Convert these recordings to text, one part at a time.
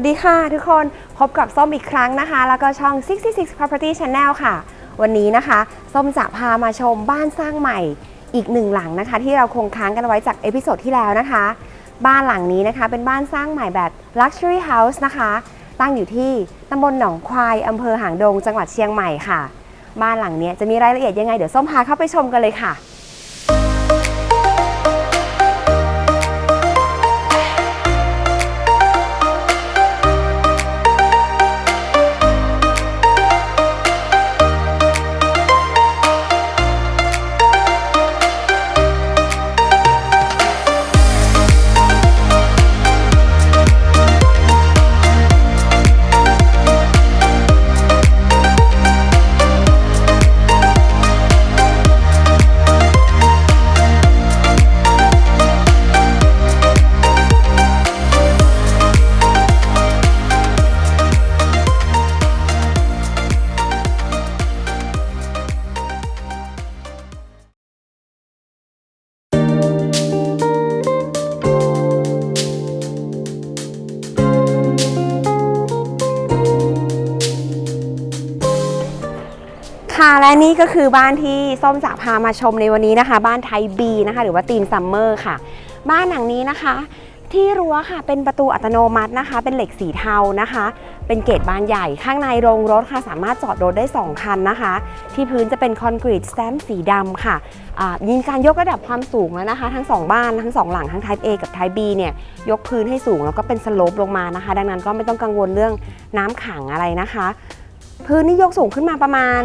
สวัสดีค่ะทุกคนพบกับส้มอีกครั้งนะคะ แล้วก็ช่อง 66 Property Channel ค่ะ วันนี้นะคะ ส้มจะพามาชมบ้านสร้างใหม่อีกหนึ่งหลังนะคะ ที่เราคงค้างกันไว้จากเอพิโซดที่แล้วนะคะ บ้านหลังนี้นะคะ เป็นบ้านสร้างใหม่แบบ Luxury House นะคะ ตั้งอยู่ที่ตำบลหนองควายอำเภอหางดง จังหวัดเชียงใหม่ค่ะ บ้านหลังนี้จะมีรายละเอียดยังไงเดี๋ยวส้มพาเข้าไปชมกันเลยค่ะ นี่ก็คือบ้านที่ส้มจะพามาชมในวันนี้นะคะ บ้านไทยบีนะคะ หรือว่าตีมซัมเมอร์ค่ะ บ้านหลังนี้นะคะ ที่รั้วค่ะเป็นประตูอัตโนมัตินะคะ เป็นเหล็กสีเทานะคะ เป็นเกตบานใหญ่ข้างในโรงรถค่ะ สามารถจอดรถได้ 2 คันนะคะ ที่พื้นจะเป็นคอนกรีตสแตมป์สีดำค่ะยิงการยกระดับความสูงแล้วนะคะ ทั้ง 2 บ้านทั้ง 2 หลังทั้ง Type A กับ Type B เนี่ยยกพื้นให้สูงแล้วก็เป็นสโลปลงมานะคะ ดังนั้นก็ไม่ต้องกังวลเรื่องน้ำขังอะไรนะคะ พื้นนี่ยกสูงขึ้นมาประมาณ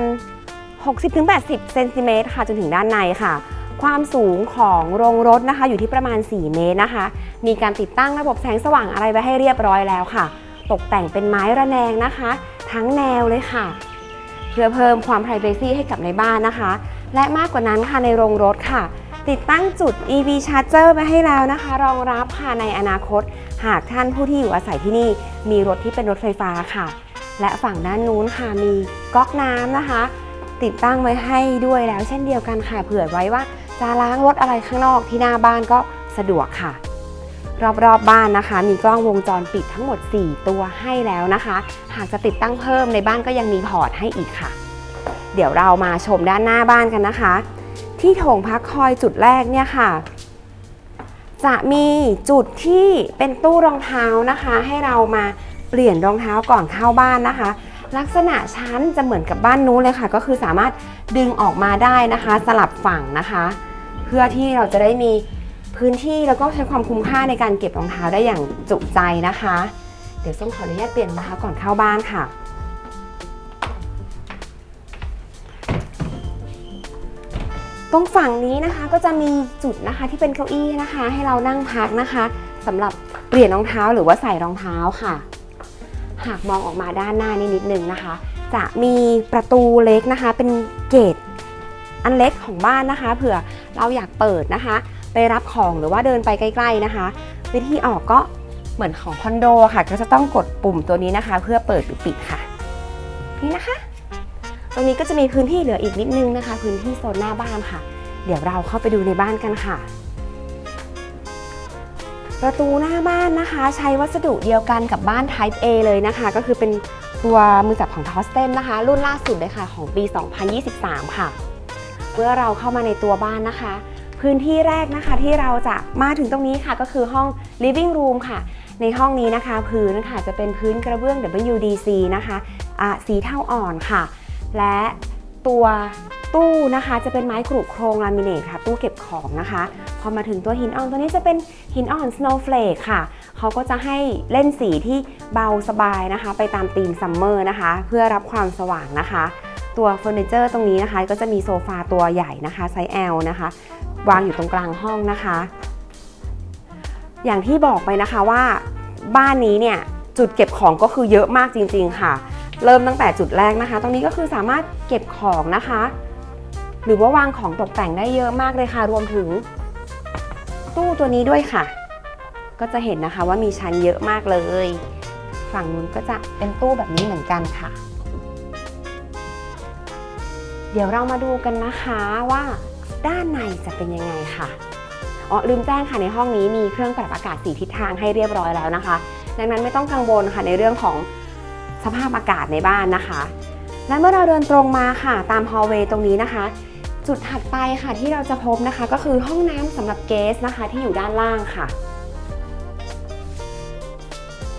60-80เซนติเมตรค่ะจนถึงด้านในค่ะ ความสูงของโรงรถนะคะ อยู่ที่ประมาณ 4 เมตรนะคะ มีการติดตั้งระบบแสงสว่างอะไรไว้ให้เรียบร้อยแล้วค่ะ ตกแต่งเป็นไม้ระแนงนะคะ ทั้งแนวเลยค่ะ เพื่อเพิ่มความ p r i เวซีให้กับในบ้านนะคะ และมากกว่านั้นค่ะในโรงรถค่ะ ติดตั้งจุด EV Charger ไว้ให้แล้วนะคะ รองรับค่ะในอนาคต หากท่านผู้ที่อยู่อาศัยที่นี่ มีรถที่เป็นรถไฟฟ้าค่ะ และฝั่งด้านนู้นค่ะมีก๊อกน้ำนะคะ ติดตั้งไว้ให้ด้วยแล้วเช่นเดียวกันค่ะ เผื่อไว้ว่าจะล้างรถอะไรข้างนอกที่หน้าบ้านก็สะดวกค่ะ รอบๆบบ้านนะคะ มีกล้องวงจรปิดทั้งหมด 4 ตัวให้แล้วนะคะ หากจะติดตั้งเพิ่มในบ้านก็ยังมีพอร์ตให้อีกค่ะ เดี๋ยวเรามาชมด้านหน้าบ้านกันนะคะ ที่โถงพักคอยจุดแรกเนี่ยค่ะ จะมีจุดที่เป็นตู้รองเท้านะคะ ให้เรามาเปลี่ยนรองเท้าก่อนเข้าบ้านนะคะ ลักษณะชั้นจะเหมือนกับบ้านนู้นเลยค่ะ ก็คือสามารถดึงออกมาได้นะคะ สลับฝั่งนะคะ เพื่อที่เราจะได้มีพื้นที่แล้วก็ใช้ความคุ้มค่าในการเก็บรองเท้าได้อย่างจุใจนะคะ เดี๋ยวส้มขออนุญาตเปลี่ยนรองเท้าก่อนเข้าบ้านค่ะ ตรงฝั่งนี้นะคะก็จะมีจุดนะคะที่เป็นเก้าอี้นะคะ ให้เรานั่งพักนะคะสำหรับเปลี่ยนรองเท้าหรือว่าใส่รองเท้าค่ะ หากมองออกมาด้านหน้านี่นิดนึงนะคะ จะมีประตูเล็กนะคะ เป็นเกตอันเล็กของบ้านนะคะ เผื่อเราอยากเปิดนะคะ ไปรับของหรือว่าเดินไปใกล้ ๆนะคะ วิธีออกก็เหมือนของคอนโดค่ะ ก็จะต้องกดปุ่มตัวนี้นะคะ เพื่อเปิดหรือปิดค่ะ นี่นะคะ ตรงนี้ก็จะมีพื้นที่เหลืออีกนิดนึงนะคะ พื้นที่โซนหน้าบ้านค่ะ เดี๋ยวเราเข้าไปดูในบ้านกันค่ะ ประตูหน้าบ้านนะคะ ใช้วัสดุเดียวกันกับบ้าน Type A เลยนะคะ ก็คือเป็นตัวมือจับของ t o s t e n นะคะ รุ่นล่าสุดเลยค่ะของปี 2023 ค่ะ เมื่อเราเข้ามาในตัวบ้านนะคะ พื้นที่แรกนะคะที่เราจะมาถึงตรงนี้ค่ะ ก็คือห้อง living room ค่ะ ในห้องนี้นะคะ พื้นค่ะจะเป็นพื้นกระเบื้อง WDC นะคะอะสีเทาอ่อนค่ะ และตัว ตู้นะคะจะเป็นไม้กรุโครงลามิเนตค่ะ ตู้เก็บของนะคะ พอมาถึงตัวหินอ่อนตัวนี้จะเป็นหินอ่อน snowflake ค่ะเขาก็จะให้เล่นสีที่เบาสบายนะคะ ไปตามธีมซัมเมอร์นะคะ เพื่อรับความสว่างนะคะ ตัวเฟอร์นิเจอร์ตรงนี้นะคะ ก็จะมีโซฟาตัวใหญ่นะคะไซส์ L นะคะ วางอยู่ตรงกลางห้องนะคะ อย่างที่บอกไปนะคะว่าบ้านนี้เนี่ยจุดเก็บของก็คือเยอะมากจริง ๆ ค่ะ เริ่มตั้งแต่จุดแรกนะคะ ตรงนี้ก็คือสามารถเก็บของนะคะ หรือว่าวางของตกแต่งได้เยอะมากเลยค่ะ รวมถึง ตู้ตัวนี้ด้วยค่ะ ก็จะเห็นนะคะว่ามีชั้นเยอะมากเลย ฝั่งนู้นก็จะเป็นตู้แบบนี้เหมือนกันค่ะ เดี๋ยวเรามาดูกันนะคะว่าด้านในจะเป็นยังไงค่ะอ๋อลืมแจ้งค่ะในห้องนี้มีเครื่องปรับอากาศสีทิศทางให้เรียบร้อยแล้วนะคะ ดังนั้นไม่ต้องกังวลค่ะในเรื่องของสภาพอากาศในบ้านนะคะ และเมื่อเราเดินตรงมาค่ะ ตามฮอลเวย์ตรงนี้นะคะ จุดถัดไปค่ะที่เราจะพบนะคะ ก็คือห้องน้ำสำหรับเกสนะคะที่อยู่ด้านล่างค่ะ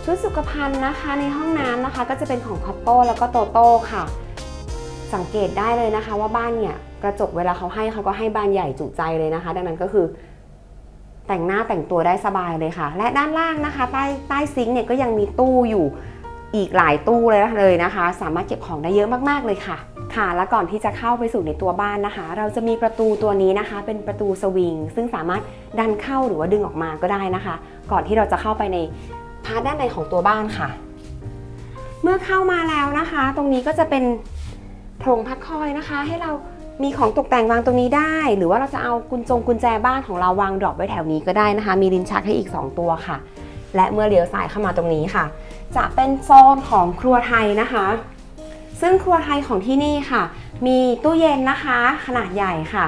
ชุดสุขภัณฑ์นะคะในห้องน้ำนะคะ ก็จะเป็นของคอตโต้แล้วก็โตโต้ค่ะ สังเกตได้เลยนะคะ ว่าบ้านเนี่ยกระจกเวลาเขาให้เขาก็ให้บานใหญ่จุใจเลยนะคะ ดังนั้นก็คือ แต่งหน้าแต่งตัวได้สบายเลยค่ะ และด้านล่างนะคะ ใต้ใต้ซิงค์เนี่ยก็ยังมีตู้อยู่อีกหลายตู้เลยเลยนะคะ สามารถเก็บของได้เยอะมากๆเลยค่ะ ค่ะและก่อนที่จะเข้าไปสู่ในตัวบ้านนะคะ เราจะมีประตูตัวนี้นะคะ เป็นประตูสวิง ซึ่งสามารถดันเข้าหรือว่าดึงออกมาก็ได้นะคะ ก่อนที่เราจะเข้าไปในพาร์ทด้านในของตัวบ้านค่ะ เมื่อเข้ามาแล้วนะคะ ตรงนี้ก็จะเป็นโถงพักคอยนะคะ ให้เรามีของตกแต่งวางตรงนี้ได้ หรือว่าเราจะเอากุญจงกุญแจบ้านของเราวางดรอปไว้แถวนี้ก็ได้นะคะ มีลิ้นชักให้อีก 2 ตัวค่ะ และเมื่อเลี้ยวซ้ายเข้ามาตรงนี้ค่ะ จะเป็นโซนของครัวไทยนะคะ ซึ่งครัวไทยของที่นี่ค่ะ มีตู้เย็นนะคะ ขนาดใหญ่ค่ะ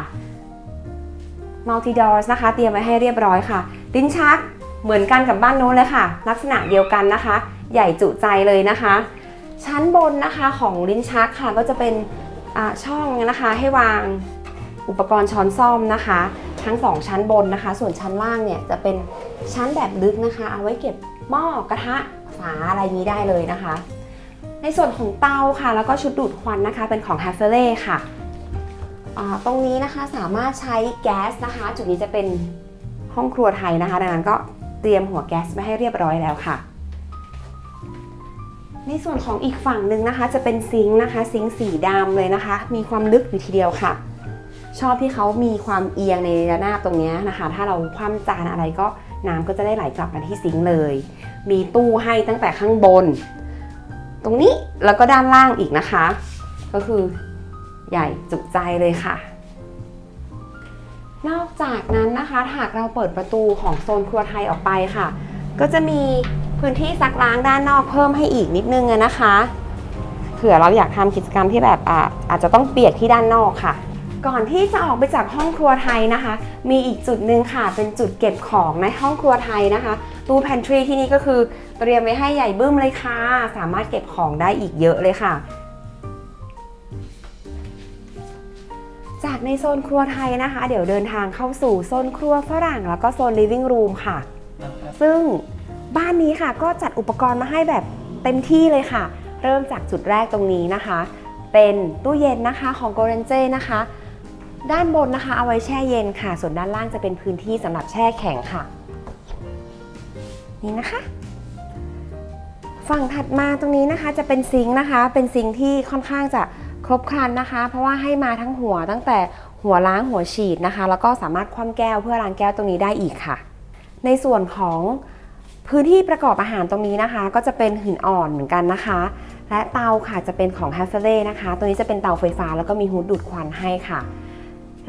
multi doors นะคะ เตรียมไว้ให้เรียบร้อยค่ะ ลิ้นชักเหมือนกันกับบ้านโน้นเลยค่ะ ลักษณะเดียวกันนะคะ ใหญ่จุใจเลยนะคะ ชั้นบนนะคะของลิ้นชักค่ะก็จะเป็นช่องนะคะให้วางอุปกรณ์ช้อนซ่อมนะคะ ทั้งสองชั้นบนนะคะ ส่วนชั้นล่างเนี่ยจะเป็นชั้นแบบลึกนะคะ เอาไว้เก็บหม้อกระทะฝาอะไรนี้ได้เลยนะคะ ในส่วนของเตาค่ะ แล้วก็ชุดดูดควันนะคะ เป็นของ h a f e l e ค่ะอ่าตรงนี้นะคะสามารถใช้แก๊สนะคะ จุดนี้จะเป็นห้องครัวไทยนะคะ ดังนั้นก็เตรียมหัวแก๊สไว้ให้เรียบร้อยแล้วค่ะ ในส่วนของอีกฝั่งหนึ่งนะคะ จะเป็นซิงค์นะคะ ซิงค์สีดำเลยนะคะ มีความลึกอยู่ทีเดียวค่ะ ชอบที่เขามีความเอียงในระนาบตรงนี้นะคะ ถ้าเราคว่ำจานอะไรก็น้ำก็จะได้ไหลกลับมาที่ซิงค์เลย มีตู้ให้ตั้งแต่ข้างบน ตรงนี้แล้วก็ด้านล่างอีกนะคะ ก็คือใหญ่จุใจเลยค่ะ นอกจากนั้นนะคะหากเราเปิดประตูของโซนครัวไทยออกไปค่ะ ก็จะมีพื้นที่ซักล้างด้านนอกเพิ่มให้อีกนิดนึงนะคะเผื่อเราอยากทำกิจกรรมที่แบบออาจจะต้องเปียกที่ด้านนอกค่ะ ก่อนที่จะออกไปจากห้องครัวไทยนะคะ มีอีกจุดหนึ่งค่ะ เป็นจุดเก็บของในห้องครัวไทยนะคะ ตู้ pantry ที่นี่ก็คือ เตรียมไว้ให้ใหญ่บึ้มเลยค่ะ สามารถเก็บของได้อีกเยอะเลยค่ะ จากในโซนครัวไทยนะคะ เดี๋ยวเดินทางเข้าสู่โซนครัวฝรั่งแล้วก็โซน living room ค่ะ ซึ่งบ้านนี้ค่ะก็จัดอุปกรณ์มาให้แบบเต็มที่เลยค่ะ เริ่มจากจุดแรกตรงนี้นะคะ เป็นตู้เย็นนะคะของ g o r a n g e นะคะ ด้านบนนะคะเอาไว้แช่เย็นค่ะ ส่วนด้านล่างจะเป็นพื้นที่สำหรับแช่แข็งค่ะ นี่นะคะ ฝั่งถัดมาตรงนี้นะคะจะเป็นซิงค์นะคะ เป็นซิงค์ที่ค่อนข้างจะครบครันนะคะ เพราะว่าให้มาทั้งหัวตั้งแต่หัวล้างหัวฉีดนะคะ แล้วก็สามารถคว่ำแก้วเพื่อล้างแก้วตรงนี้ได้อีกค่ะ ในส่วนของพื้นที่ประกอบอาหารตรงนี้นะคะ ก็จะเป็นหินอ่อนเหมือนกันนะคะ และเตาค่ะจะเป็นของ h a f e l e นะคะ ตัวนี้จะเป็นเตาไฟฟ้าแล้วก็มีฮูดดูดควันให้ค่ะ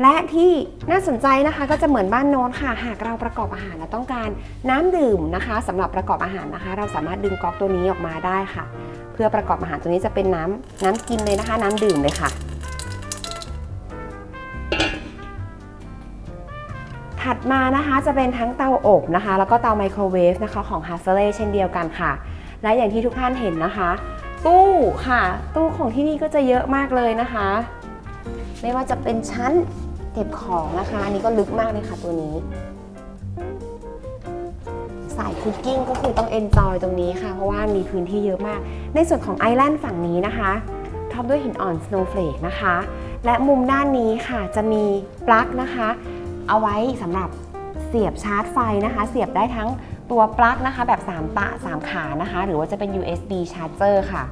และที่น่าสนใจนะคะก็จะเหมือนบ้านโน้นค่ะ หากเราประกอบอาหารและต้องการน้ำดื่มนะคะสำหรับประกอบอาหารนะคะ เราสามารถดึงก๊อกตัวนี้ออกมาได้ค่ะ เพื่อประกอบอาหารตัวนี้จะเป็นน้ำน้ำกินเลยนะคะ น้ำดื่มเลยค่ะ ถัดมานะคะจะเป็นทั้งเตาอบนะคะ แล้วก็เตาไมโครเวฟนะคะของ h a s e l e เช่นเดียวกันค่ะ และอย่างที่ทุกท่านเห็นนะคะ ตู้ค่ะ ตู้ของที่นี่ก็จะเยอะมากเลยนะคะไม่ว่าจะเป็นชั้น เก็บของนะคะ อันนี้ก็ลึกมากเลยค่ะตัวนี้ สายคุกกิ้งก็คือต้องเอนจอยตรงนี้ค่ะ เพราะว่ามีพื้นที่เยอะมาก ในส่วนของไอแลนด์ฝั่งนี้นะคะท็อปด้วยหินอ่อน snowflake นะคะ และมุมด้านนี้ค่ะจะมีปลั๊กนะคะ เอาไว้สำหรับเสียบชาร์จไฟนะคะ เสียบได้ทั้งตัวปลั๊กนะคะ แบบ 3 ตะ 3 ขานะคะ หรือว่าจะเป็น USB charger ค่ะ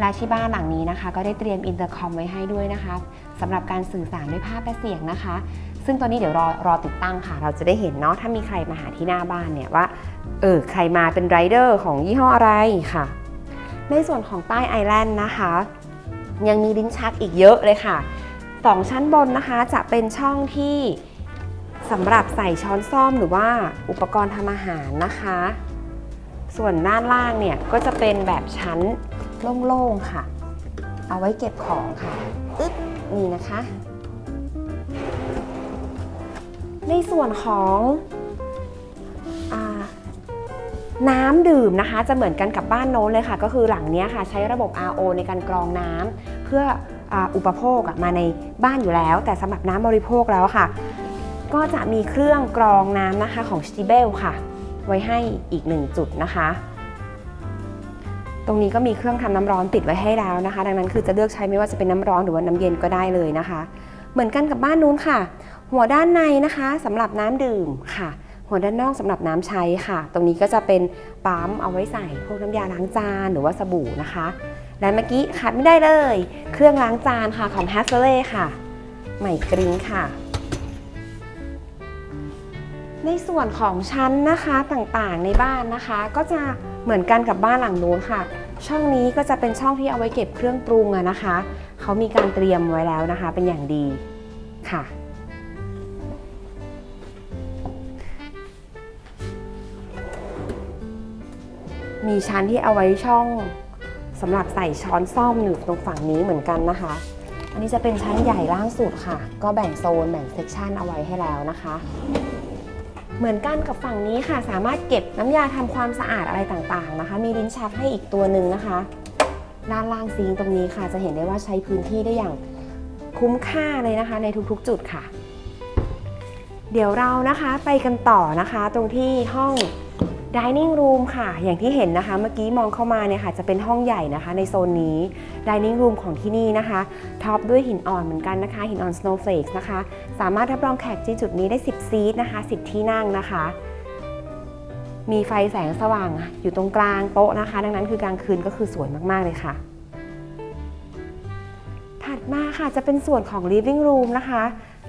และที่บ้านหลังนี้นะคะ ก็ได้เตรียมอินเตอร์คอมไว้ให้ด้วยนะคะสำหรับการสื่อสารด้วยภาพและเสียงนะคะ ซึ่งตัวนี้เดี๋ยวรอรอติดตั้งค่ะ เราจะได้เห็นเนาะถ้ามีใครมาหาที่หน้าบ้านเนี่ยว่าเออใครมาเป็นไรเดอร์ของยี่ห้ออะไรค่ะ ในส่วนของใต้ไอแลนด์นะคะ ยังมีลิ้นชักอีกเยอะเลยค่ะสองชั้นบนนะคะจะเป็นช่องที่สำหรับใส่ช้อนซ่อมหรือว่าอุปกรณ์ทำอาหารนะคะ ส่วนด้านล่างเนี่ยก็จะเป็นแบบชั้น โล่งๆค่ะ เอาไว้เก็บของค่ะอึ๊บนี่นะคะ ในส่วนของน้ำดื่มนะคะจะเหมือนกันกับบ้านโน้นเลยค่ะ ก็คือหลังนี้ค่ะ ใช้ระบบ RO ในการกรองน้ำเพื่อออุปโภคมาในบ้านอยู่แล้ว แต่สำหรับน้ำบริโภคแล้วค่ะ ก็จะมีเครื่องกรองน้ำนะคะของ s t i b e l ค่ะ ไว้ให้อีกหนึ่งจุดนะคะ ตรงนี้ก็มีเครื่องทำน้ำร้อนติดไว้ให้แล้วนะคะ ดังนั้นคือจะเลือกใช้ไม่ว่าจะเป็นน้ำร้อนหรือว่าน้ำเย็นก็ได้เลยนะคะ เหมือนกันกับบ้านนู้นค่ะ หัวด้านในนะคะสำหรับน้ำดื่มค่ะ หัวด้านนอกสำหรับน้ำใช้ค่ะ ตรงนี้ก็จะเป็นปั๊มเอาไว้ใส่พวกน้ำยาล้างจานหรือว่าสบู่นะคะ และเมื่อกี้ขาดไม่ได้เลย เครื่องล้างจานค่ะของ h a s l e ค่ะ ใหม่กริ้งค่ะ ในส่วนของชั้นนะคะต่างๆในบ้านนะคะ ก็จะเหมือนกันกับบ้านหลังนู้นค่ะ ช่องนี้ก็จะเป็นช่องที่เอาไว้เก็บเครื่องปรุงอะนะคะ เขามีการเตรียมไว้แล้วนะคะ เป็นอย่างดีค่ะ มีชั้นที่เอาไว้ช่องสำหรับใส่ช้อนซ่อมอยู่ตรงฝั่งนี้เหมือนกันนะคะ อันนี้จะเป็นชั้นใหญ่ล่างสุดค่ะ ก็แบ่งโซนแบ่งเซกชันเอาไว้ให้แล้วนะคะ เหมือนกันกับฝั่งนี้ค่ะ สามารถเก็บน้ำยาทำความสะอาดอะไรต่างๆนะคะ มีลิ้นชักให้อีกตัวหนึ่งนะคะ ด้านล่างซิงตรงนี้ค่ะ จะเห็นได้ว่าใช้พื้นที่ได้อย่างคุ้มค่าเลยนะคะ ในทุกๆ จุดค่ะ เดี๋ยวเรานะคะไปกันต่อนะคะ ตรงที่ห้อง dining room ค่ะ อย่างที่เห็นนะคะ เมื่อกี้มองเข้ามาเนี่ยค่ะ จะเป็นห้องใหญ่นะคะ ในโซนนี้ dining room ของที่นี่นะคะ ท็อปด้วยหินอ่อนเหมือนกันนะคะ หินอ่อน snowflakes นะคะ สามารถรับรองแขกที่จุดนี้ได้ 10 ซีทนะคะ 10 ที่นั่งนะคะ มีไฟแสงสว่างอยู่ตรงกลางโต๊ะนะคะ ดังนั้นคือกลางคืนก็คือสวยมาก ๆ เลยค่ะ ถัดมาค่ะจะเป็นส่วนของ living room นะคะ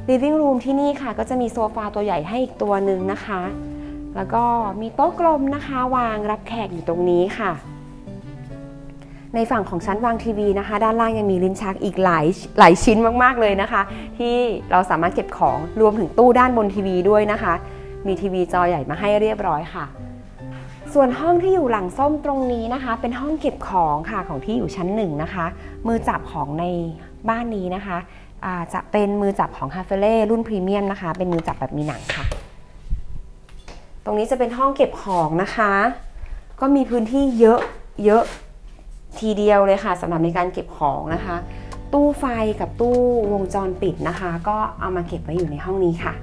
living room ที่นี่ค่ะ ก็จะมีโซฟาตัวใหญ่ให้อีกตัวหนึ่งนะคะ แล้วก็มีโต๊ะกลมนะคะ วางรับแขกอยู่ตรงนี้ค่ะ ในฝั่งของชั้นวางทีวีนะคะ ด้านล่างยังมีลิ้นชักอีกหลายหลายชิ้นมากๆเลยนะคะ ที่เราสามารถเก็บของรวมถึงตู้ด้านบนทีวีด้วยนะคะ มีทีวีจอใหญ่มาให้เรียบร้อยค่ะ ส่วนห้องที่อยู่หลังส้มตรงนี้นะคะ เป็นห้องเก็บของค่ะของที่อยู่ชั้นหนึ่งนะคะ มือจับของในบ้านนี้นะคะจะเป็นมือจับของฮาเฟเล่รุ่นพรีเมียมนะคะ เป็นมือจับแบบมีหนังค่ะ ตรงนี้จะเป็นห้องเก็บของนะคะ ก็มีพื้นที่เยอะเยอะทีเดียวเลยค่ะสำหรับในการเก็บของนะคะ ตู้ไฟกับตู้วงจรปิดนะคะ ก็เอามาเก็บไว้อยู่ในห้องนี้ค่ะ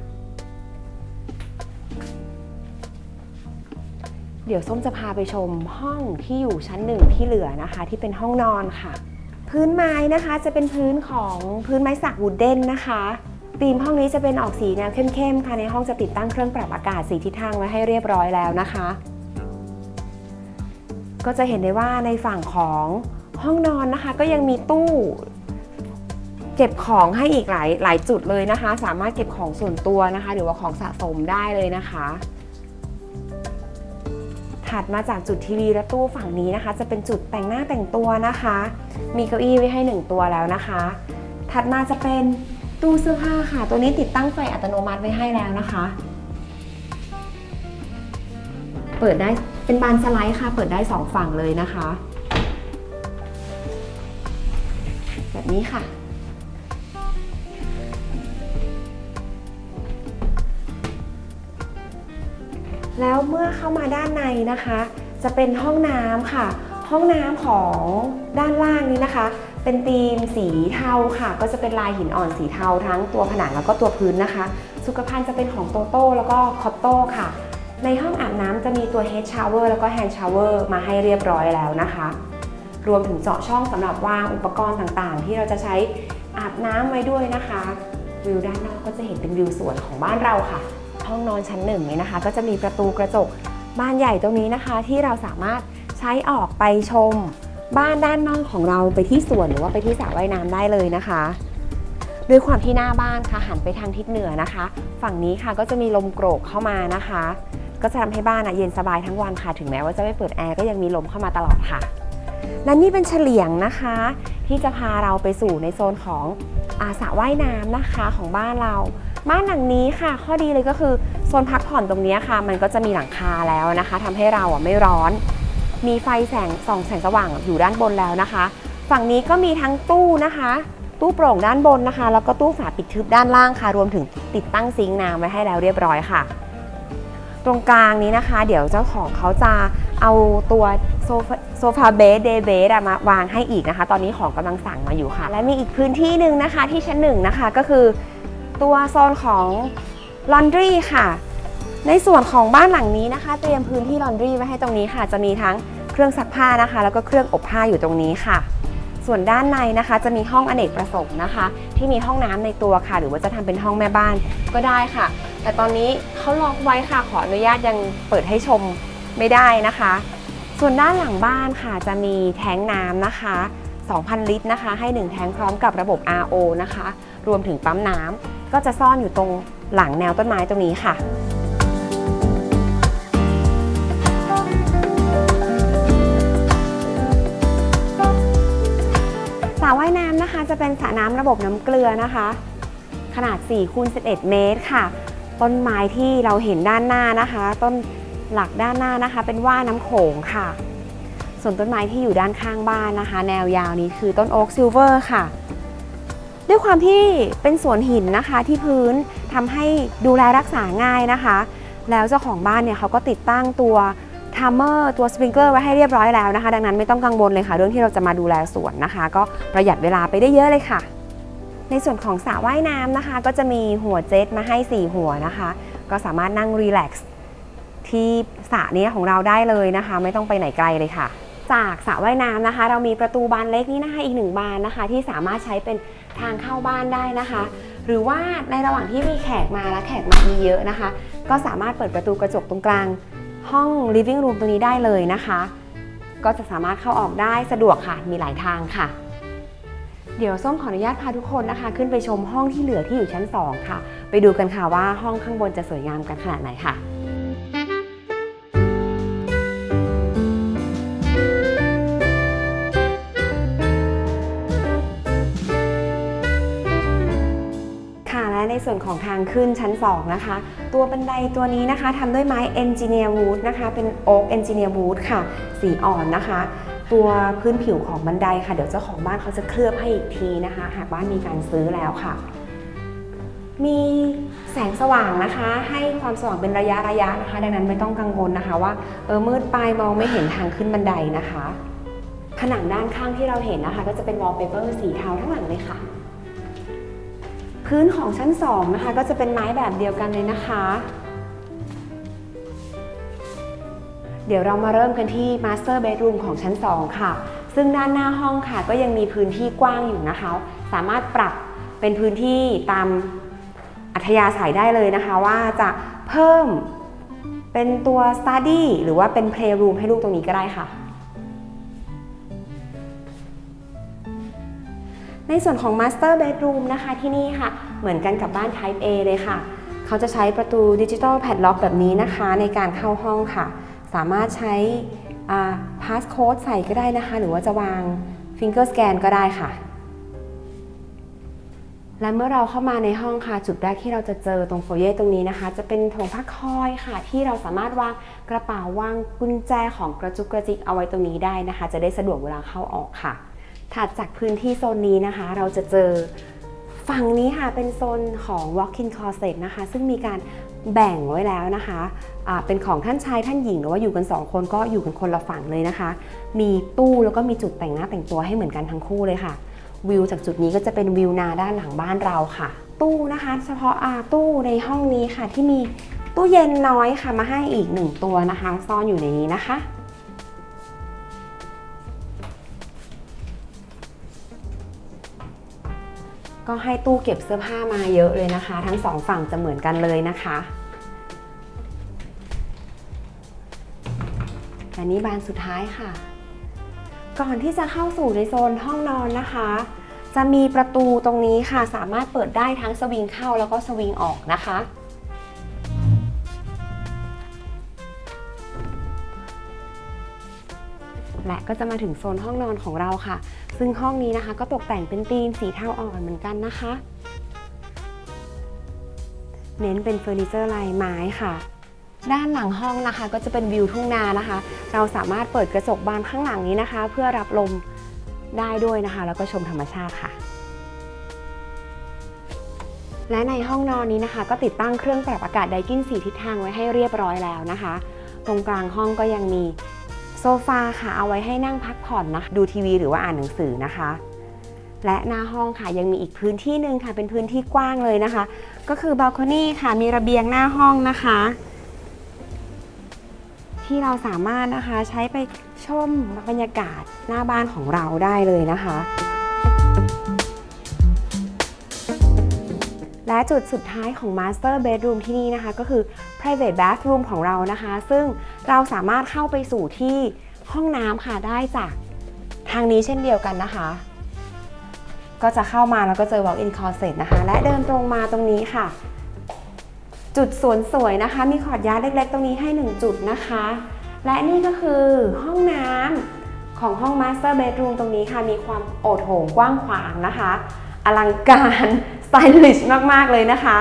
เดี๋ยวส้มจะพาไปชมห้องที่อยู่ชั้นหนึ่งที่เหลือนะคะ ที่เป็นห้องนอนค่ะ พื้นไม้นะคะจะเป็นพื้นของพื้นไม้สักวูดเด้นนะคะ ธีมห้องนี้จะเป็นออกสีแนวเข้มๆค่ะในห้องจะติดตั้งเครื่องปรับอากาศสีทิศทางไว้ให้เรียบร้อยแล้วนะคะ ก็จะเห็นได้ว่าในฝั่งของห้องนอนนะคะ ก็ยังมีตู้ เก็บของให้อีกหลายหลายจุดเลยนะคะ สามารถเก็บของส่วนตัวนะคะ หรือว่าของสะสมได้เลยนะคะถัดมาจากจุดทีวีและตู้ฝั่งนี้นะคะ จะเป็นจุดแต่งหน้าแต่งตัวนะคะ มีเก้าอี้ไว้ให้หนึ่งตัวแล้วนะคะ ถัดมาจะเป็น ตู้เสื้อผ้าค่ะ ตัวนี้ติดตั้งไฟอัตโนมัติไว้ให้แล้วนะคะ เปิดได้เป็นบานสไลด์ค่ะ เปิดได้สองฝั่งเลยนะคะ แบบนี้ค่ะ แล้วเมื่อเข้ามาด้านในนะคะ จะเป็นห้องน้ำค่ะ ห้องน้ำของด้านล่างนี้นะคะ เป็นธีมสีเทาค่ะ ก็จะเป็นลายหินอ่อนสีเทาทั้งตัวผนังแล้วก็ตัวพื้นนะคะ สุขภัณฑ์จะเป็นของโตโต้แล้วก็คอตโต้ค่ะ ในห้องอาบน้ำจะมีตัว Head Shower แล้วก็ Hand Shower มาให้เรียบร้อยแล้วนะคะ รวมถึงเจาะช่องสำหรับวางอุปกรณ์ต่างๆ ที่เราจะใช้อาบน้ำไว้ด้วยนะคะ วิวด้านนอกก็จะเห็นเป็นวิวสวนของบ้านเราค่ะ ห้องนอนชั้นหนึ่งเนี่ยนะคะ ก็จะมีประตูกระจกบานใหญ่ตรงนี้นะคะ ที่เราสามารถใช้ออกไปชม บ้านด้านนอกของเราไปที่สวนหรือว่าไปที่สระว่ายน้ำได้เลยนะคะ ด้วยความที่หน้าบ้านค่ะหันไปทางทิศเหนือนะคะ ฝั่งนี้ค่ะก็จะมีลมโกรกเข้ามานะคะ ก็จะทำให้บ้านอะเย็นสบายทั้งวันค่ะ ถึงแม้ว่าจะไม่เปิดแอร์ก็ยังมีลมเข้ามาตลอดค่ะ และนี่เป็นเฉลียงนะคะ ที่จะพาเราไปสู่ในโซนของอาสระว่ายน้ำนะคะของบ้านเราบ้านหลังนี้ค่ะ ข้อดีเลยก็คือโซนพักผ่อนตรงนี้ค่ะ มันก็จะมีหลังคาแล้วนะคะทำให้เราอะไม่ร้อน มีไฟแสงส่องแสงสว่างอยู่ด้านบนแล้วนะคะ ฝั่งนี้ก็มีทั้งตู้นะคะ ตู้โปร่งด้านบนนะคะ แล้วก็ตู้ฝาปิดทึบด้านล่างค่ะ รวมถึงติดตั้งซิงค์น้ำไว้ให้แล้วเรียบร้อยค่ะ ตรงกลางนี้นะคะ เดี๋ยวเจ้าของเขาจะเอาตัวโซฟาเบสเดย์เบสมาวางให้อีกนะคะ ตอนนี้ของกำลังสั่งมาอยู่ค่ะ และมีอีกพื้นที่หนึ่งนะคะที่ชั้นหนึ่งนะคะก็คือตัวโซนของลอนดรีค่ะ ในส่วนของบ้านหลังนี้นะคะ เตรียมพื้นที่ลอนดรีไว้ให้ตรงนี้ค่ะ จะมีทั้งเครื่องซักผ้านะคะ แล้วก็เครื่องอบผ้าอยู่ตรงนี้ค่ะ ส่วนด้านในนะคะจะมีห้องอเนกประสงค์นะคะ ที่มีห้องน้ำในตัวค่ะ หรือว่าจะทำเป็นห้องแม่บ้านก็ได้ค่ะ แต่ตอนนี้เขาล็อกไว้ค่ะ ขออนุญาตยังเปิดให้ชมไม่ได้นะคะ ส่วนด้านหลังบ้านค่ะจะมีแท้งน้ำนะคะ 2,000 ลิตรนะคะ ให้ 1 แท้งพร้อมกับระบบ RO นะคะ รวมถึงปั๊มน้ำก็จะซ่อนอยู่ตรงหลังแนวต้นไม้ตรงนี้ค่ะ ว่ายน้ำนะคะ จะเป็นสระน้ำระบบน้ำเกลือนะคะ ขนาด4คูณ11 เมตรค่ะ ต้นไม้ที่เราเห็นด้านหน้านะคะ ต้นหลักด้านหน้านะคะ เป็นว่าน้ำโขงค่ะ ส่วนต้นไม้ที่อยู่ด้านข้างบ้านนะคะ แนวยาวนี้คือต้นโอ๊กซิลเวอร์ค่ะด้วยความที่เป็นสวนหินนะคะที่พื้นทำให้ดูแลรักษาง่ายนะคะ แล้วเจ้าของบ้านเนี่ยเขาก็ติดตั้งตัว ทามเมอร์ตัวสปริงเกอร์ไว้ให้เรียบร้อยแล้วนะคะ ดังนั้นไม่ต้องกังวลเลยค่ะ เรื่องที่เราจะมาดูแลสวนนะคะ ก็ประหยัดเวลาไปได้เยอะเลยค่ะ ในส่วนของสระว่ายน้ำนะคะ ก็จะมีหัวเจ็ตมาให้ 4 หัวนะคะ ก็สามารถนั่งรีแลกซ์ที่สระนี้ของเราได้เลยนะคะ ไม่ต้องไปไหนไกลเลยค่ะ จากสระว่ายน้ำนะคะ เรามีประตูบานเล็กนี้นะคะอีกหนึ่งบานนะคะ ที่สามารถใช้เป็นทางเข้าบ้านได้นะคะ หรือว่าในระหว่างที่มีแขกมาและแขกมามีเยอะนะคะ ก็สามารถเปิดประตูกระจกตรงกลาง ห้อง living room ตรงนี้ได้เลยนะคะ ก็จะสามารถเข้าออกได้สะดวกค่ะ มีหลายทางค่ะ เดี๋ยวส้มขออนุญาตพาทุกคนนะคะ ขึ้นไปชมห้องที่เหลือที่อยู่ชั้น 2 ค่ะ ไปดูกันค่ะว่าห้องข้างบนจะสวยงามกันขนาดไหนค่ะ และในส่วนของทางขึ้นชั้น 2 นะคะ ตัวบันไดตัวนี้นะคะทำด้วยไม้ Engineer Wood นะคะ เป็น Oak Engineer Wood ค่ะ สีอ่อนนะคะ ตัวพื้นผิวของบันไดค่ะ เดี๋ยวเจ้าของบ้านเขาจะเคลือบให้อีกทีนะคะ หากบ้านมีการซื้อแล้วค่ะ มีแสงสว่างนะคะ ให้ความสว่างเป็นระยะระยะนะคะ ดังนั้นไม่ต้องกังวลนะคะว่าเออมืดไปมองไม่เห็นทางขึ้นบันไดนะคะ ผนังด้านข้างที่เราเห็นนะคะ ก็จะเป็นวอลเปเปอร์สีเทาทั้งหลังเลยค่ะ พื้นของชั้น2นะคะก็จะเป็นไม้แบบเดียวกันเลยนะคะ เดี๋ยวเรามาเริ่มกันที่ Master Bedroom ของชั้น 2 ค่ะ ซึ่งด้านหน้าห้องค่ะ ก็ยังมีพื้นที่กว้างอยู่นะคะ สามารถปรับเป็นพื้นที่ตามอัธยาศัยได้เลยนะคะ ว่าจะเพิ่มเป็นตัว Study หรือว่าเป็น Playroom ให้ลูกตรงนี้ก็ได้ค่ะ ในส่วนของ Master Bedroom นะคะที่นี่ค่ะ เหมือนกันกับบ้าน Type A เลยค่ะ เขาจะใช้ประตูดิจิ t a ลแพดล็อกแบบนี้นะคะ ในการเข้าห้องค่ะ สามารถใช้พาสโค้ดใส่ก็ได้นะคะ หรือว่าจะวาง Finger Scan ก็ได้ค่ะ และเมื่อเราเข้ามาในห้องค่ะ จุดแรกที่เราจะเจอตรงโฟเย่ตรงนี้นะคะ จะเป็นถงพักคอยค่ะ ที่เราสามารถวางกระเป๋าวางกุญแจของกระจุกกระจิกเอาไว้ตรงนี้ได้นะคะ จะได้สะดวกเวลาเข้าออกค่ะ ถัดจากพื้นที่โซนนี้นะคะ เราจะเจอฝั่งนี้ค่ะเป็นโซนของ walk-in closet นะคะ ซึ่งมีการแบ่งไว้แล้วนะคะะเป็นของท่านชายท่านหญิงหรือว่าอยู่กัน 2 คนก็อยู่กันคนละฝั่งเลยนะคะ มีตู้แล้วก็มีจุดแต่งหน้าแต่งตัวให้เหมือนกันทั้งคู่เลยค่ะ วิวจากจุดนี้ก็จะเป็นวิวนาด้านหลังบ้านเราค่ะ ตู้นะคะ เฉพาะอาตู้ในห้องนี้ค่ะที่มีตู้เย็นน้อยค่ะมาให้อีกหนึ่งตัวนะคะ ซ่อนอยู่ในนี้นะคะ ก็ให้ตู้เก็บเสื้อผ้ามาเยอะเลยนะคะ ทั้งสองฝั่งจะเหมือนกันเลยนะคะและนี่บานสุดท้ายค่ะ ก่อนที่จะเข้าสู่ในโซนห้องนอนนะคะ จะมีประตูตรงนี้ค่ะ สามารถเปิดได้ทั้งสวิงเข้าแล้วก็สวิงออกนะคะ และก็จะมาถึงโซนห้องนอนของเราค่ะ ซึ่งห้องนี้นะคะ ก็ตกแต่งเป็นธีมสีเทาอ่อนเหมือนกันนะคะ เน้นเป็นเฟอร์นิเจอร์ลายไม้ค่ะด้านหลังห้องนะคะก็จะเป็นวิวทุ่งนานะคะ เราสามารถเปิดกระจกบานข้างหลังนี้นะคะ เพื่อรับลมได้ด้วยนะคะ แล้วก็ชมธรรมชาติค่ะ และในห้องนอนนี้นะคะ ก็ติดตั้งเครื่องปรับอากาศไดกินสีทิศทางไว้ให้เรียบร้อยแล้วนะคะ ตรงกลางห้องก็ยังมี โซฟาค่ะเอาไว้ให้นั่งพักผ่อนนะดูทีวีหรือว่าอ่านหนังสือนะคะ และหน้าห้องค่ะยังมีอีกพื้นที่หนึ่งค่ะ เป็นพื้นที่กว้างเลยนะคะ ก็คือบ a ลคอนี่ค่ะมีระเบียงหน้าห้องนะคะ ที่เราสามารถนะคะใช้ไปชมบรรยากาศหน้าบ้านของเราได้เลยนะคะ และจุดสุดท้ายของ Master Bedroom ที่นี่นะคะ ก็คือ Private Bathroom ของเรานะคะ ซึ่งเราสามารถเข้าไปสู่ที่ห้องน้ำค่ะได้จากทางนี้เช่นเดียวกันนะคะ ก็จะเข้ามาแล้วก็เจอ walk-in closet นะคะ และเดินตรงมาตรงนี้ค่ะ จุดสวนสวยนะคะ มีขอดยาเล็กๆ ตรงนี้ให้ 1 จุดนะคะ และนี่ก็คือห้องน้ำของห้อง Master Bedroom ตรงนี้ค่ะ มีความโอดโถงกว้างขวางนะคะ อลังการ ไตลิชมากๆเลยนะคะ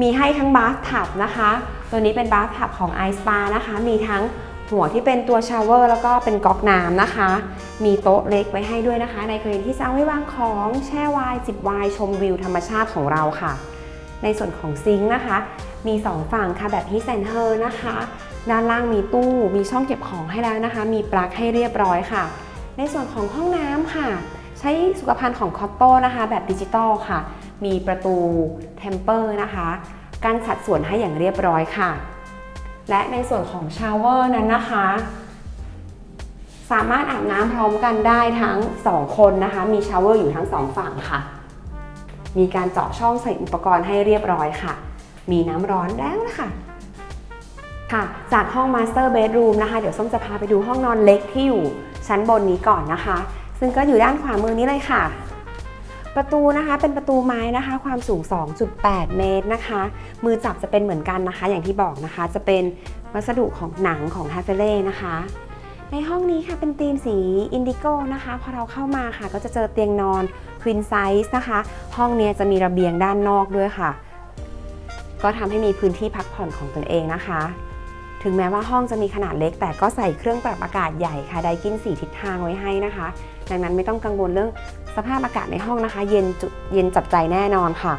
มีให้ทั้งบาร์ทับนะคะ ตัวนี้เป็นบาร์ทับของ i s p a นะคะ มีทั้งหัวที่เป็นตัวชาวเวอร์แล้วก็เป็นก๊อกน้ำนะคะ มีโต๊ะเล็กไว้ให้ด้วยนะคะ ในกรณีที่จะเอาไว้วางของแช่ไวน์จิบไวน์ชมวิวธรรมชาติของเราค่ะ ในส่วนของซิงค์นะคะ มี 2 ฝั่งค่ะแบบ His and Her นะคะ ด้านล่างมีตู้ มีช่องเก็บของให้แล้วนะคะ มีปลั๊กให้เรียบร้อยค่ะ ในส่วนของห้องน้ำค่ะ ใช้สุขภัณฑ์ของคอตโต้นะคะ แบบดิจิตอลค่ะ มีประตูเทมเปอร์นะคะกั้นสัดส่วนให้อย่างเรียบร้อยค่ะ และในส่วนของชาวเวอร์นั้นนะคะ สามารถอาบน้ำพร้อมกันได้ทั้ง 2 คนนะคะ มีชาวเวอร์อยู่ทั้ง 2 ฝั่งค่ะ มีการเจาะช่องใส่อุปกรณ์ให้เรียบร้อยค่ะ มีน้ำร้อนแล้วนะคะค่ะจากห้อง Master Bedroom นะคะ เดี๋ยวส้มจะพาไปดูห้องนอนเล็กที่อยู่ชั้นบนนี้ก่อนนะคะ ซึ่งก็อยู่ด้านขวามือนี้เลยค่ะ ประตูนะคะเป็นประตูไม้นะคะ ความสูง 2.8 เมตรนะคะ มือจับจะเป็นเหมือนกันนะคะ อย่างที่บอกนะคะ จะเป็นวัสดุของหนังของ h a f e l e นะคะ ในห้องนี้ค่ะเป็นธีมสีอินดิโก้นะคะ พอเราเข้ามาค่ะ ก็จะเจอเตียงนอน Queen Size นะคะ ห้องนี้จะมีระเบียงด้านนอกด้วยค่ะ ก็ทำให้มีพื้นที่พักผ่อนของตนเองนะคะ ถึงแม้ว่าห้องจะมีขนาดเล็ก แต่ก็ใส่เครื่องปรับอากาศใหญ่ค่ะไดกิน4ทิศทางไว้ให้นะคะ ดังนั้นไม่ต้องกังวลเรื่อง สภาพอากาศในห้องนะคะ เย็นจุดเย็นจับใจแน่นอนค่ะ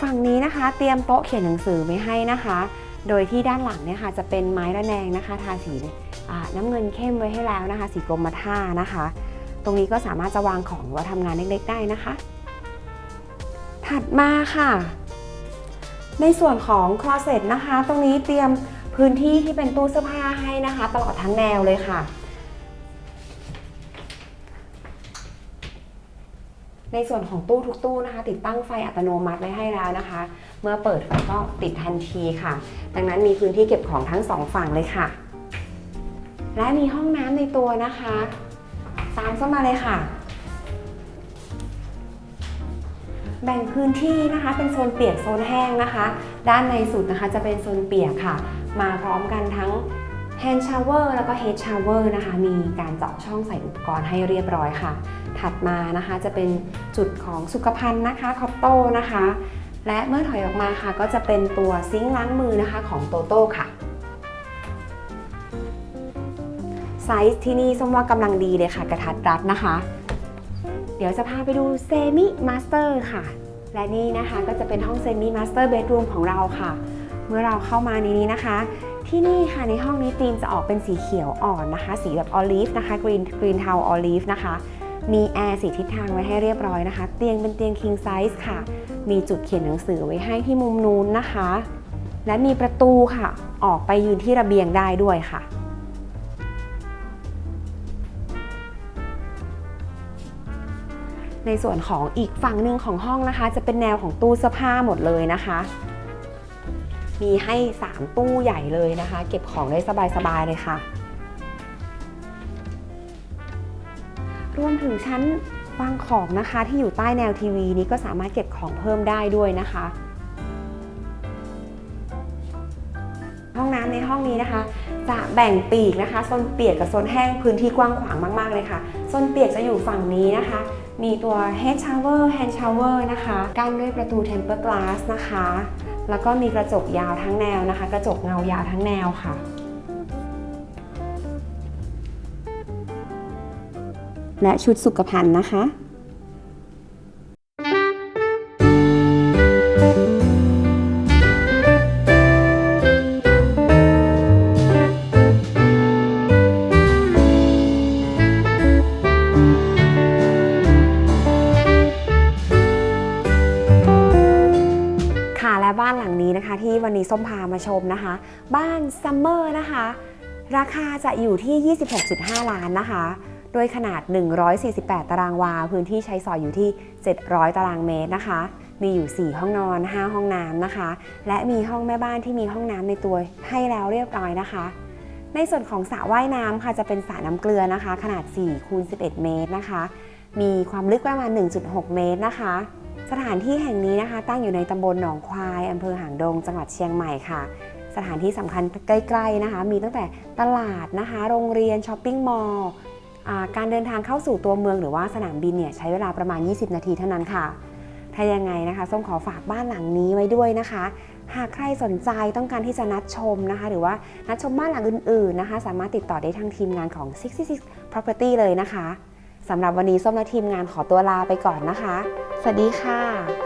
ฝั่งนี้นะคะ เตรียมโต๊ะเขียนหนังสือไว้ให้นะคะ โดยที่ด้านหลังเนี่ยค่ะจะเป็นไม้ระแนงนะคะ ทาสีน้ำเงินเข้มไว้ให้แล้วนะคะ สีกรมท่านะคะ ตรงนี้ก็สามารถจะวางของหรือว่าทำงานเล็กๆ ได้นะคะ ถัดมาค่ะ ในส่วนของคลอเซ็ตนะคะ ตรงนี้เตรียมพื้นที่ที่เป็นตู้เสื้อผ้าให้นะคะ ตลอดทั้งแนวเลยค่ะ ในส่วนของตู้ทุกตู้นะคะ ติดตั้งไฟอัตโนมัติไว้ให้แล้วนะคะ เมื่อเปิดไฟก็ติดทันทีค่ะ ดังนั้นมีพื้นที่เก็บของทั้งสองฝั่งเลยค่ะ และมีห้องน้ำในตัวนะคะ ตามเข้ามาเลยค่ะ แบ่งพื้นที่นะคะเป็นโซนเปียกโซนแห้งนะคะ ด้านในสุดนะคะจะเป็นโซนเปียกค่ะ มาพร้อมกันทั้ง hand shower แล้วก็ head shower นะคะ มีการเจาะช่องใส่อุปกรณ์ให้เรียบร้อยค่ะ ถัดมานะคะจะเป็นจุดของสุขภัณฑ์นะคะคอปโต้นะคะ และเมื่อถอยออกมาค่ะ ก็จะเป็นตัวซิงค์ล้างมือนะคะของโตโต้ค่ะไซส์ที่นี่ส้มว่ากำลังดีเลยค่ะ กระทัดรัดนะคะ เดี๋ยวจะพาไปดูเซมิมาสเตอร์ค่ะ และนี่นะคะก็จะเป็นห้องเซมิมาสเตอร์เบดรูมของเราค่ะ เมื่อเราเข้ามาในนี้นะคะ ที่นี่ค่ะในห้องนี้ธีมจะออกเป็นสีเขียวอ่อนนะคะ สีแบบออลีฟนะคะกรีนกรีนเทาออลีฟนะคะ มีแอร์สีทิศทางไว้ให้เรียบร้อยนะคะ เตียงเป็นเตียง king size ค่ะ มีจุดเขียนหนังสือไว้ให้ที่มุมนู้นนะคะ และมีประตูค่ะ ออกไปยืนที่ระเบียงได้ด้วยค่ะในส่วนของอีกฝั่งหนึ่งของห้องนะคะ จะเป็นแนวของตู้เสื้อผ้าหมดเลยนะคะ มีให้ 3 ตู้ใหญ่เลยนะคะ เก็บของได้สบายๆเลยค่ะ รวมถึงชั้นวางของนะคะที่อยู่ใต้แนวทีวีนี้ก็สามารถเก็บของเพิ่มได้ด้วยนะคะ ห้องน้ำในห้องนี้นะคะ จะแบ่งปีกนะคะโซนเปียกกับโซนแห้งพื้นที่กว้างขวางมากๆเลยค่ะโซนเปียกจะอยู่ฝั่งนี้นะคะ มีตัว head shower hand shower นะคะกั้นด้วยประตู tempered glass นะคะ แล้วก็มีกระจกยาวทั้งแนวนะคะ กระจกเงายาวทั้งแนวค่ะ และชุดสุขภัณฑ์นะคะ มาชมนะคะ บ้านซัมเมอร์นะคะ ราคาจะอยู่ที่ 26.5 ล้านนะคะ โดยขนาด 148 ตารางวา พื้นที่ใช้สอยอยู่ที่ 700 ตารางเมตรนะคะ มีอยู่ 4 ห้องนอน 5 ห้องน้ำนะคะ และมีห้องแม่บ้านที่มีห้องน้ำในตัวให้แล้วเรียบร้อยนะคะในส่วนของสระว่ายน้ำค่ะจะเป็นสระน้ำเกลือนะคะ ขนาด4คูณ11 เมตรนะคะ มีความลึกประมาณ 1.6 เมตรนะคะ สถานที่แห่งนี้นะคะ ตั้งอยู่ในตำบลหนองควายอำเภอหางดง จังหวัดเชียงใหม่ค่ะ สถานที่สำคัญใกล้ๆนะคะ มีตั้งแต่ตลาดนะคะ โรงเรียนช้อปปิ้งมอลล์การเดินทางเข้าสู่ตัวเมืองหรือว่าสนามบินเนี่ยใช้เวลาประมาณ 20 นาทีเท่านั้นค่ะ ถ้ายังไงนะคะส้มขอฝากบ้านหลังนี้ไว้ด้วยนะคะ หากใครสนใจต้องการที่จะนัดชมนะคะ หรือว่านัดชมบ้านหลังอื่นๆนะคะ สามารถติดต่อได้ทางทีมงานของ 66 Property เลยนะคะ สำหรับวันนี้ส้มและทีมงานขอตัวลาไปก่อนนะคะ สวัสดีค่ะ